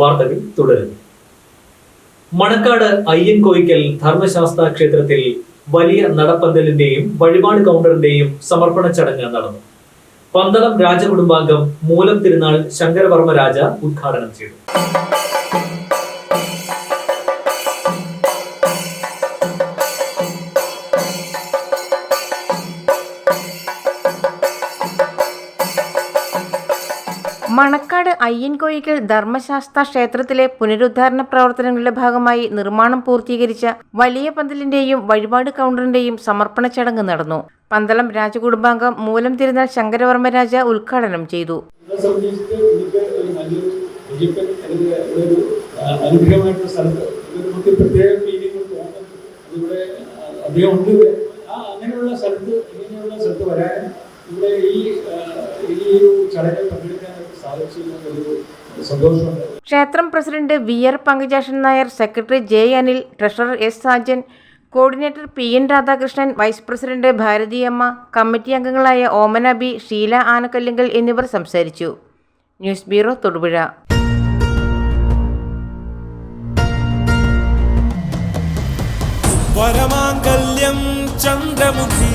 വാർത്തകൾ തുടരുന്നു. മണക്കാട് അയ്യൻകോയിക്കൽ ധർമ്മശാസ്ത്ര ക്ഷേത്രത്തിൽ വലിയ നടപ്പന്തലിന്റെയും വഴിപാട് കൗണ്ടറിന്റെയും സമർപ്പണ ചടങ്ങ് നടന്നു. പന്തളം രാജകുടുംബാംഗം മൂലം തിരുനാൾ ശങ്കരവർമ്മ രാജ ഉദ്ഘാടനം ചെയ്തു. മണക്കാട് അയ്യൻകോയിക്കൽ ധർമ്മശാസ്ത്ര ക്ഷേത്രത്തിലെ പുനരുദ്ധാരണ പ്രവർത്തനങ്ങളുടെ ഭാഗമായി നിർമ്മാണം പൂർത്തീകരിച്ച വലിയ പന്തലിന്റെയും വഴിപാട് കൗണ്ടറിന്റെയും സമർപ്പണ ചടങ്ങ് നടന്നു. പന്തളം രാജകുടുംബാംഗം മൂലം തിരുനാൾ ശങ്കരവർമ്മരാജ ഉദ്ഘാടനം ചെയ്തു. അങ്ങനെയുള്ള സ്ഥലത്ത് ഇങ്ങനെയുള്ള സ്ഥലത്ത് വരാൻ ഇവിടെ ഈ ഈ ഒരു ചടങ്ങിൽ പങ്കെടുക്കാനായിട്ട് സാധിച്ചിരുന്നൊരു ഒരു സന്തോഷമുണ്ട്. ക്ഷേത്രം president V R Pankajakshan Nair secretary J Anil treasurer S Sajan coordinator P N Radhakrishnan vice president Bharathiyamma committee അംഗങ്ങളായ ഓമന ബി ഷീല ആനക്കല്ലിങ്കൽ എന്നിവർ സംസാരിച്ചു. News bureau Thodupuzha. വരമാംഗല്യം ചന്ദ്രമുഖി